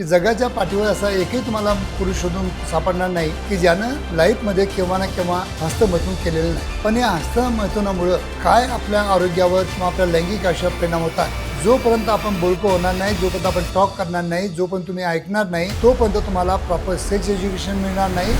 की जगाच्या पाठीवर असा एकही तुम्हाला पुरुष शोधून सापडणार नाही की ज्यानं लाईफमध्ये केव्हा ना केव्हा हस्तमैथून केलेलं नाही. पण या हस्तमैथुनामुळं काय आपल्या आरोग्यावर किंवा आपल्या लैंगिक आयुष्यावर परिणाम होतात? जोपर्यंत आपण बोलको होणार नाही जोपर्यंत आपण टॉक करणार नाही जोपर्यंत तुम्ही ऐकणार नाही तोपर्यंत तुम्हाला प्रॉपर सेक्स एज्युकेशन मिळणार नाही.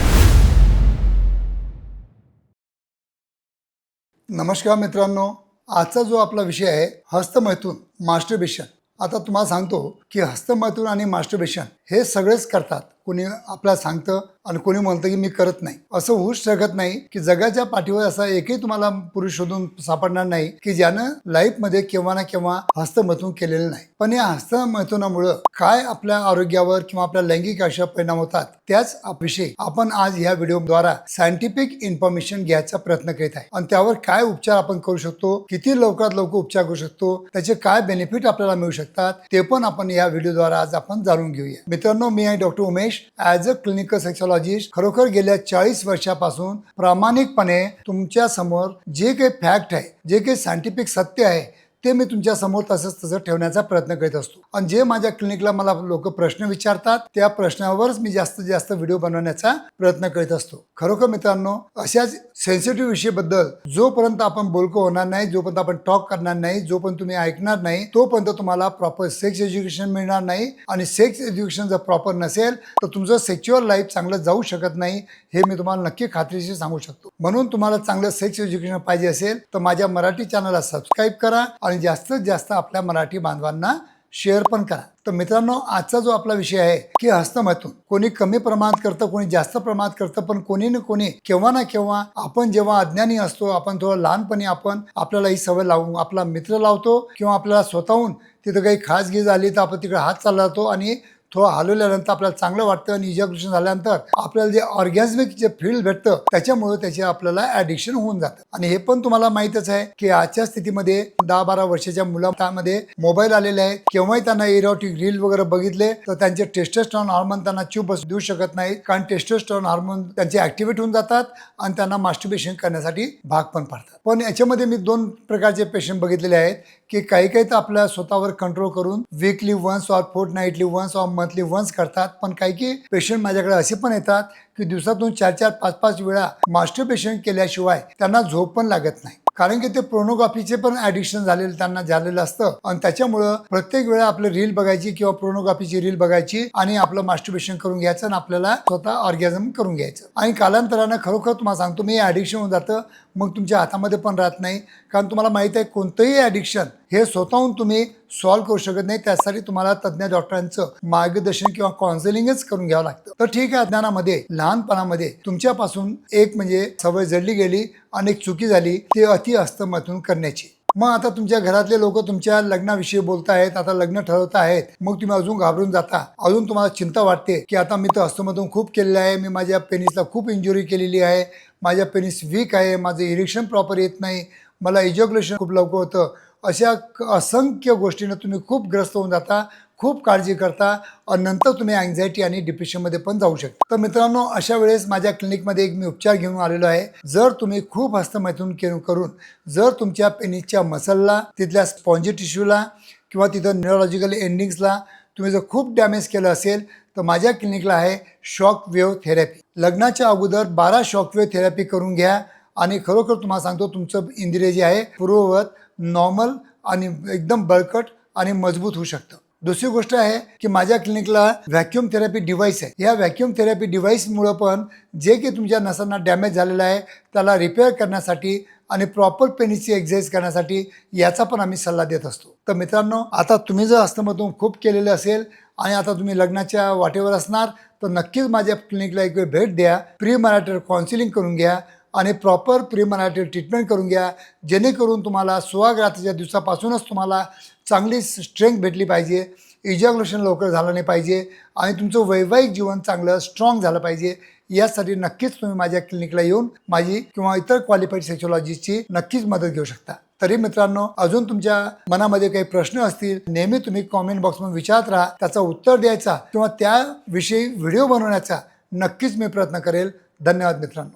नमस्कार मित्रांनो. आजचा जो आपला विषय आहे हस्तमैथून मास्टरबेशन आता तुम्हाला सांगतो की हस्तमैथून आणि मास्टरबेशन हे सगळेच करतात. कोणी आपल्याला सांगतं आणि कोणी म्हणतं की मी करत नाही. असं होऊच शकत नाही की जगाच्या पाठीवर असा एकही तुम्हाला पुरुष शोधून सापडणार नाही की ज्यानं लाईफमध्ये केव्हा ना केव्हा हस्तमथून केलेलं नाही. पण या हस्तमथुनामुळं काय आपल्या आरोग्यावर किंवा आपल्या लैंगिक आयुष्यावर परिणाम होतात त्याच विषयी आपण आज ह्या व्हिडिओद्वारा सायंटिफिक इन्फॉर्मेशन घ्यायचा प्रयत्न करीत आहे. आणि त्यावर काय उपचार आपण करू शकतो किती लवकरात लवकर उपचार करू शकतो त्याचे काय बेनिफिट आपल्याला मिळू शकतात ते पण आपण या व्हिडिओद्वारा आज आपण जाणून घेऊया. मित्रांनो मी आहे doctor Umesh. As a clinical sexologist खरोखर गेल्या चाळीस वर्षापासून प्रामाणिकपणे तुमच्यासमोर जे काही फॅक्ट आहे जे काही सायंटिफिक सत्य आहे ते मी तुमच्यासमोर तसंच तसं ठेवण्याचा प्रयत्न करीत असतो. आणि जे माझ्या क्लिनिकला मला लोक प्रश्न विचारतात त्या प्रश्नावरच मी जास्तीत जास्त व्हिडिओ बनवण्याचा प्रयत्न करीत असतो. खरोखर मित्रांनो अशाच सेन्सिटिव्ह विषयाबद्दल जोपर्यंत आपण बोलको होणार नाही जोपर्यंत आपण टॉक करणार नाही जोपर्यंत तुम्ही ऐकणार नाही तोपर्यंत तुम्हाला प्रॉपर सेक्स एज्युकेशन मिळणार नाही. आणि सेक्स एज्युकेशन जर प्रॉपर नसेल तर तुमचं सेक्च्युअल लाईफ चांगलं जाऊ शकत नाही हे मी तुम्हाला नक्की खात्रीशी सांगू शकतो. म्हणून तुम्हाला चांगलं सेक्स एज्युकेशन पाहिजे असेल तर माझ्या मराठी चॅनलला सबस्क्राईब करा आणि जास्तीत जास्त आपल्या मराठी बांधवांना शेअर पण करा. तर मित्रांनो आजचा जो आपला विषय आहे की हस्तमैथून. कोणी कमी प्रमाणात करतं कोणी जास्त प्रमाणात करतं पण कोणी ना कोणी केव्हा ना केव्हा आपण जेव्हा अज्ञानी असतो आपण थोडं लहानपणी आपण आपल्याला ही सवय लावून आपला मित्र लावतो किंवा आपल्याला स्वतःहून तिथं काही खासगी झाली तर आपण तिकडे हात चालला जातो आणि थोडं हलवल्यानंतर आपल्याला चांगलं वाटतं आणि इजॅक्युलेशन झाल्यानंतर आपल्याला जे ऑर्गॅझमिक जे फील्ड भेटतं त्याच्यामुळे त्याचे आपल्याला ऍडिक्शन होऊन जातं. आणि हे पण तुम्हाला माहितच आहे की आजच्या स्थितीमध्ये दहा बारा वर्षाच्या मुलांमध्ये मोबाईल आलेले आहेत. केव्हाही त्यांना इरोटिक रील वगैरे बघितले तर त्यांचे टेस्टोस्टेरॉन हार्मोन त्यांना चूप बस देऊ शकत नाही कारण टेस्टोस्टेरॉन हार्मोन त्यांचे ऍक्टिव्हेट होऊन जातात आणि त्यांना मास्टरबेशन करण्यासाठी भाग पण पाडतात. पण याच्यामध्ये मी दोन प्रकारचे पेशंट बघितलेले आहेत की काही काही तर आपल्या स्वतःवर कंट्रोल करून weekly once or fortnightly once or monthly once करतात. पण काही काही पेशंट माझ्याकडे असे पण येतात की दिवसातून चार चार पाच पाच वेळा मास्टर पेशंट केल्याशिवाय त्यांना झोप पण लागत नाही. कारण की ते प्रोनोग्राफीचे पण ऍडिक्शन झालेलं त्यांना झालेलं असतं. आणि त्याच्यामुळं प्रत्येक वेळा आपलं रील बघायची किंवा प्रोनोग्राफीची रील बघायची आणि आपलं मास्टरबेशन करून घ्यायचं आणि आपल्याला स्वतः ऑर्गॅझम करून घ्यायचं. आणि कालांतरानं खरोखर तुम्हाला सांगतो मी ॲडिक्शन होऊन जातं. मग तुमच्या हातामध्ये पण राहत नाही. कारण तुम्हाला माहीत आहे कोणतंही ॲडिक्शन हे स्वतःहून तुम्ही सॉल्व्ह करू शकत नाही. त्यासाठी तुम्हाला तज्ज्ञ डॉक्टरांचं मार्गदर्शन किंवा काउन्सिलिंगच करून घ्यावं लागतं. तर ठीक आहे ज्ञानामध्ये लहानपणामध्ये तुमच्यापासून एक म्हणजे सवय जडली गेली आणि एक चुकी झाली ते अति अस्तमतून करण्याची. मग आता तुमच्या घरातले लोक तुमच्या लग्नाविषयी बोलत आहेत आता लग्न ठरवत आहेत मग तुम्ही अजून घाबरून जाता. अजून तुम्हाला चिंता वाटते की आता मी तर हस्तमधून खूप केलेलं आहे. मी माझ्या पेनिसला खूप इंजुरी केलेली आहे. माझ्या पेनिस वीक आहे. माझं इरिक्शन प्रॉपर येत नाही. मला इजोग्युलेशन खूप लवकर होतं. अशा क- असंख्य गोष्टीनं तुम्ही खूप ग्रस्त होऊन जाता. खूप काळजी करता नंतर तुम्ही अँझायटी आणि डिप्रेशनमध्ये पण जाऊ शकता. तर मित्रांनो अशा वेळेस माझ्या क्लिनिकमध्ये एक मी उपचार घेऊन आलेलो आहे. जर तुम्ही खूप हस्तमैथून के- करून जर तुमच्या पेनिसच्या मसलला तिथल्या स्पॉन्जी टिश्यूला किंवा तिथं न्यूरोलॉजिकल एंडिंग्सला तुम्ही जर खूप डॅमेज केलं असेल तर माझ्या क्लिनिकला आहे शॉक वेव्ह थेरपी लग्नाच्या अगोदर बारा शॉक वेव्ह थेरपी करून घ्या आणि खरोखर तुम्हाला सांगतो तुमचं इंद्रिय जे आहे पूर्ववत नॉर्मल आणि एकदम बळकट आणि मजबूत होऊ शकतं. दुसरी गोष्ट आहे की माझ्या क्लिनिकला व्हॅक्युम थेरपी डिव्हाइस आहे. या व्हॅक्युम थेरपी डिव्हाइसमुळं पण जे की तुमच्या नसांना डॅमेज झालेलं आहे त्याला रिपेअर करण्यासाठी आणि प्रॉपर पेनीची एक्झरसाइज करण्यासाठी याचा पण आम्ही सल्ला देत असतो. तर मित्रांनो आता तुम्ही जर हस्तमधून खूप केलेलं असेल आणि आता तुम्ही लग्नाच्या वाटेवर असणार तर नक्कीच माझ्या क्लिनिकला एक वेळ भेट द्या. प्री मॅरेटर काउन्सिलिंग करून घ्या. आणि प्रॉपर प्रिमनायटल ट्रीटमेंट करून घ्या. जेणेकरून तुम्हाला सुवाग्रातीच्या दिवसापासूनच तुम्हाला चांगली स्ट्रेंथ भेटली पाहिजे. इजॅग्युलेशन लवकर झालं नाही पाहिजे. आणि तुमचं वैवाहिक जीवन चांगलं स्ट्रॉंग झालं पाहिजे. यासाठी नक्कीच तुम्ही माझ्या क्लिनिकला येऊन माझी किंवा इतर क्वालिफाईड सेक्शॉलॉजीची नक्कीच मदत घेऊ शकता. तरी मित्रांनो अजून तुमच्या मनामध्ये काही प्रश्न असतील नेहमी तुम्ही कॉमेंट बॉक्समध्ये विचारत राहा. त्याचं उत्तर द्यायचा किंवा त्याविषयी व्हिडिओ बनवण्याचा नक्कीच मी प्रयत्न करेल. धन्यवाद मित्रांनो.